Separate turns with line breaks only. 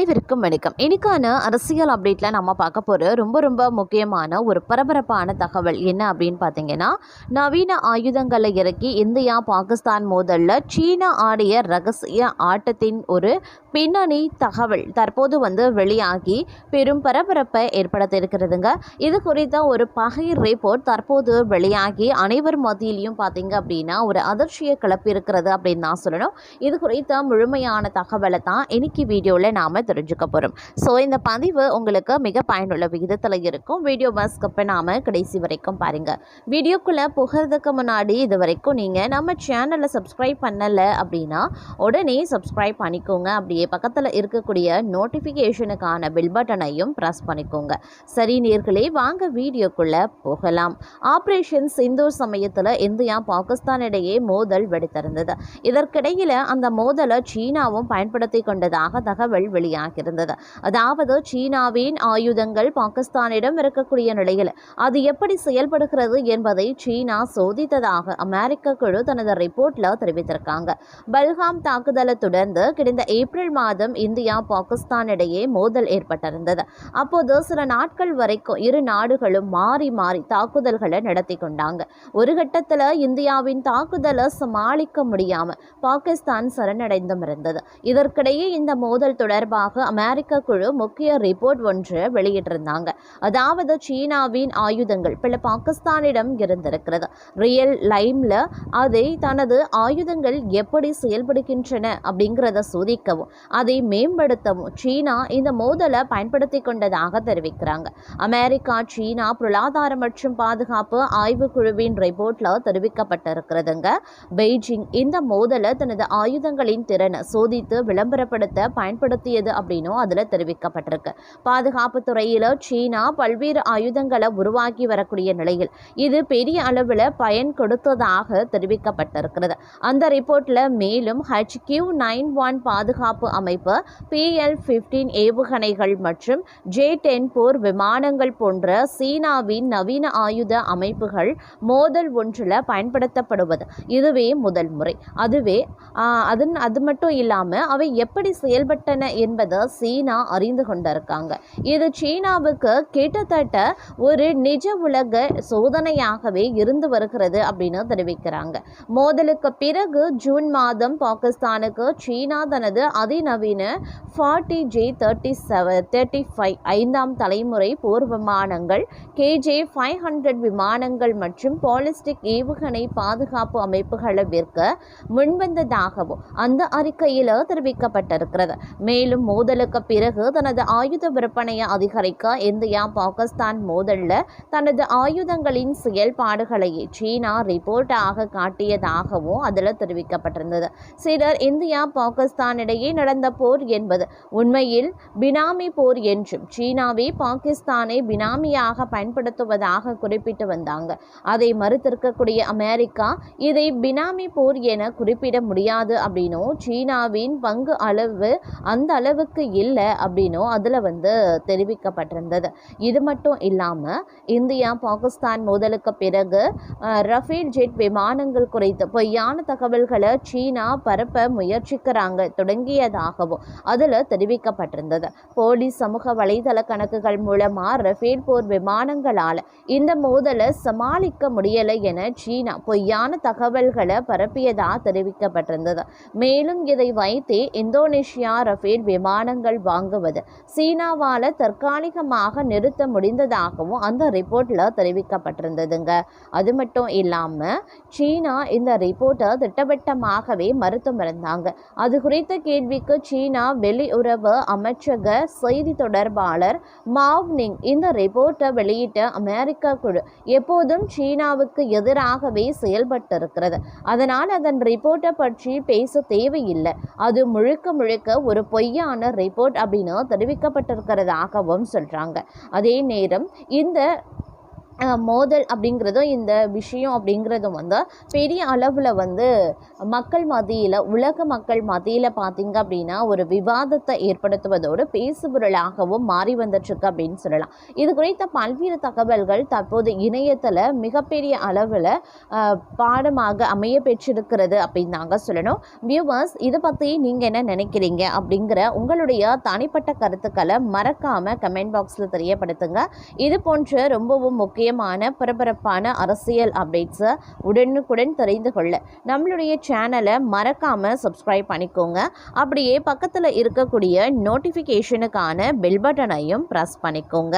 அனைவருக்கும் வணக்கம். இன்னைக்கான அரசியல் அப்டேட்டில் நம்ம பார்க்க போகிற ரொம்ப ரொம்ப முக்கியமான ஒரு பரபரப்பான தகவல் என்ன அப்படின்னு பார்த்தீங்கன்னா நவீன ஆயுதங்களை இறக்கி இந்தியா பாகிஸ்தான் மோதலில் சீனா ஆடிய ரகசிய ஆட்டத்தின் ஒரு பின்னணி தகவல் தற்போது வந்து வெளியாகி பெரும் பரபரப்பை ஏற்படுத்தியிருக்கிறதுங்க. இது குறித்த ஒரு பகை ரிப்போர்ட் தற்போது வெளியாகி அனைவர் மத்தியிலையும் பார்த்தீங்க அப்படின்னா ஒரு அதிர்ச்சியை கிளப்பியிருக்கிறது அப்படின்னு நான் சொல்லணும். இது குறித்த முழுமையான தகவலை தான் இன்னைக்கு வீடியோவில் நாம் தெரிஞ்சுக்க போகிறோம் ஸோ இந்த பதிவு உங்களுக்கு மிக பயனுள்ள விகிதத்தில் இருக்கும். வீடியோ மஸ்கப்பை நாம் கடைசி வரைக்கும் பாருங்கள் வீடியோக்குள்ளே புகிறதுக்கு முன்னாடி இது வரைக்கும் நீங்கள் நம்ம சேனலை சப்ஸ்கிரைப் பண்ணலை அப்படின்னா உடனே சப்ஸ்கிரைப் பண்ணிக்கோங்க. அப்படியே பக்கத்தில் இருக்கக்கூடிய நோட்டிஃபிகேஷனுக்கான பில் பட்டனையும் ப்ரெஸ் பண்ணிக்கோங்க. சரி நேர்களே வாங்க வீடியோக்குள்ளே போகலாம். ஆப்ரேஷன் சிந்தூர் சமயத்தில் இந்தியா பாகிஸ்தான் இடையே மோதல் வெடித்திருந்தது. இதற்கிடையில் அந்த மோதலை சீனாவும் பயன்படுத்தி கொண்டதாக தகவல் வெளியாகியிருந்தது. அதாவது சீனாவின் ஆயுதங்கள் பாகிஸ்தானிடம் இருக்கக்கூடிய நிலையில் அது எப்படி செயல்படுகிறது என்பதை சீனா சோதித்ததாக அமெரிக்க குழு தனது ரிப்போர்ட்டில் தெரிவித்திருக்காங்க. பல்காம் தாக்குதலை தொடர்ந்து கிடந்த ஏப்ரல் மாதம் இந்தியா பாகிஸ்தான் இடையே மோதல் ஏற்பட்டிருந்தது. அப்போது சில நாட்கள் வரைக்கும் இரு நாடுகளும் மாறி மாறி தாக்குதல்களை நடத்தி கொண்டாங்க. ஒரு கட்டத்தில் இந்தியாவின் தாக்குதலை சமாளிக்க முடியாம பாகிஸ்தான் சரணடைந்தும் இருந்தது. இதற்கிடையே இந்த மோதல் தொடர்பாக அமெரிக்க குழு முக்கிய ரிப்போர்ட் ஒன்று வெளியிட்டிருந்தாங்க. அதாவது சீனாவின் ஆயுதங்கள் பல பாகிஸ்தானிடம் இருந்திருக்கிறது. ரியல் லைம்ல அதை தனது ஆயுதங்கள் எப்படி செயல்படுகின்றன அப்படிங்கிறத சோதிக்கவும் அதை மேம்படுத்தவும் சீனா இந்த மோதலை பயன்படுத்தி கொண்டதாக தெரிவிக்கிறாங்க. அமெரிக்கா சீனா பொருளாதார மற்றும் பாதுகாப்பு ஆய்வுக்குழுவின் ரிப்போர்ட்ல தெரிவிக்கப்பட்டிருக்கிறதுங்க. பெய்ஜிங் இந்த மோதலை தனது ஆயுதங்களின் திறனை சோதித்து விளம்பரப்படுத்த பயன்படுத்தியது அப்படின்னும் அதில் தெரிவிக்கப்பட்டிருக்கு. பாதுகாப்பு துறையில் சீனா பல்வேறு ஆயுதங்களை உருவாக்கி வரக்கூடிய நிலையில் இது பெரிய அளவில் பயன் கொடுத்ததாக தெரிவிக்கப்பட்டிருக்கிறது. அந்த ரிப்போர்ட்டில் மேலும் ஹெச் கியூ நைன் ஒன் பாதுகாப்பு அமைப்பு பிஎல் ஃபிஃப்டீன் ஏவுகணைகள் மற்றும் ஜே டென் போர் விமானங்கள் போன்ற சீனாவின் நவீன ஆயுத அமைப்புகள் மோதல் ஒன்றில் பயன்படுத்தப்படுவது. இதுவே முதல் முறை. அதுவே அதன் அது மட்டும் இல்லாமல் அவை எப்படி செயல்பட்டன என்பதை சீனா அறிந்து கொண்டிருக்காங்க. இது சீனாவுக்கு கிட்டத்தட்ட ஒரு நிஜ உலக சோதனையாகவே இருந்து வருகிறது அப்படின்னு தெரிவிக்கிறாங்க. மோதலுக்கு பிறகு ஜூன் மாதம் பாகிஸ்தானுக்கு சீனா தனது அதிநவீன forty J thirty seven thirty five ஐந்தாம் தலைமுறை போர் விமானங்கள் கேஜே ஃபைவ் ஹண்ட்ரட் விமானங்கள் மற்றும் பாலிஸ்டிக் ஏவுகணை பாதுகாப்பு அமைப்புகளை விற்க முன்வந்ததாகவும் அந்த அறிக்கையில் தெரிவிக்கப்பட்டிருக்கிறது. மேலும் மோதலுக்கு பிறகு தனது ஆயுத விற்பனையை அதிகரிக்க இந்தியா பாகிஸ்தான் மோதலில் தனது ஆயுதங்களின் செயல்பாடுகளையே சீனா ரிப்போர்ட்டாக காட்டியதாகவும் அதில் தெரிவிக்கப்பட்டிருந்தது. சிலர் இந்தியா பாகிஸ்தான் இடையே நட நடந்த போர் என்பது. உண்மையில் பினாமி போர் என்றும் சீனாவே பாகிஸ்தானை பினாமியாக பயன்படுத்துவதாக குறிப்பிட்டு வந்தாங்க. அதை மறுத்திருக்கக்கூடிய அமெரிக்கா இதை பினாமி போர் என குறிப்பிட முடியாது அப்படின்னும் சீனாவின் பங்கு அளவு அந்த அளவுக்கு இல்லை அப்படின்னும் அதில் வந்து தெரிவிக்கப்பட்டிருந்தது. இது மட்டும் இல்லாமல் இந்தியா பாகிஸ்தான் மோதலுக்கு பிறகு ரஃபேல் ஜெட் விமானங்கள் குறித்து பொய்யான தகவல்களை சீனா பரப்ப முயற்சிக்கிறாங்க. தொடங்கியதாகவும் அதில் தெரிவிக்கப்பட்டிருந்தது. போலீஸ் சமூக வலைதள கணக்குகள் மூலமாக ரஃபேல் போர் விமானங்களால் இந்த மோதலை சமாளிக்க முடியலை என சீனா பொய்யான தகவல்களை பரப்பியதாக தெரிவிக்கப்பட்டிருந்தது. மேலும் இதை வைத்தே இந்தோனேஷியா ரஃபேல் விமானங்கள் வாங்குவது சீனாவால் தற்காலிகமாக நிறுத்த முடிந்ததாகவும் அந்த ரிப்போர்ட்டில் தெரிவிக்கப்பட்டிருந்ததுங்க. அது மட்டும் இல்லாமல் சீனா இந்த ரிப்போர்ட்டை திட்டவட்டமாகவே மறுத்தும் இருந்தாங்க. அது குறித்த கேள்வி கேள்விக்கு சீனா வெளியுறவு அமைச்சக செய்தி தொடர்பாளர் மாவ் நிங் இந்த ரிப்போர்ட்டை வெளியிட்ட அமெரிக்க குழு எப்போதும் சீனாவுக்கு எதிராகவே செயல்பட்டிருக்கிறது. அதனால் அதன் ரிப்போர்ட்டை பற்றி பேச தேவையில்லை. அது முழுக்க முழுக்க ஒரு பொய்யான ரிப்போர்ட் அப்படின்னு தெரிவிக்கப்பட்டிருக்கிறதாகவும் சொல்கிறாங்க அதே நேரம் இந்த மோதல் அப்படிங்கிறதும் இந்த விஷயம் அப்படிங்கிறதும் வந்து பெரிய அளவில் வந்து மக்கள் மத்தியில் உலக மக்கள் மத்தியில் பார்த்தீங்க அப்படின்னா ஒரு விவாதத்தை ஏற்படுத்துவதோடு பேசுபொருளாகவும் மாறி வந்துட்டுருக்கு அப்படின்னு சொல்லலாம். இது குறித்த பல்வேறு தகவல்கள் தற்போது இணையத்தில் மிகப்பெரிய அளவில் பாடமாக அமைய பெற்றிருக்கிறது அப்படின்னு நாங்கள் சொல்லணும். வியூவர்ஸ் இதை பற்றி நீங்கள் என்ன நினைக்கிறீங்க அப்படிங்கிற உங்களுடைய தனிப்பட்ட கருத்துக்களை மறக்காமல் கமெண்ட் பாக்ஸில் தெரியப்படுத்துங்க. இது போன்ற ரொம்பவும் முக்கியமான பரபரப்பான அரசியல் அப்டேட்ஸை உடனுக்குடன் தெரிந்து கொள்ள நம்மளுடைய சேனலை மறக்காமல் சப்ஸ்கிரைப் பண்ணிக்கோங்க. அப்படியே பக்கத்தில் இருக்கக்கூடிய நோட்டிஃபிகேஷனுக்கான பெல் பட்டனையும் ப்ரெஸ் பண்ணிக்கோங்க.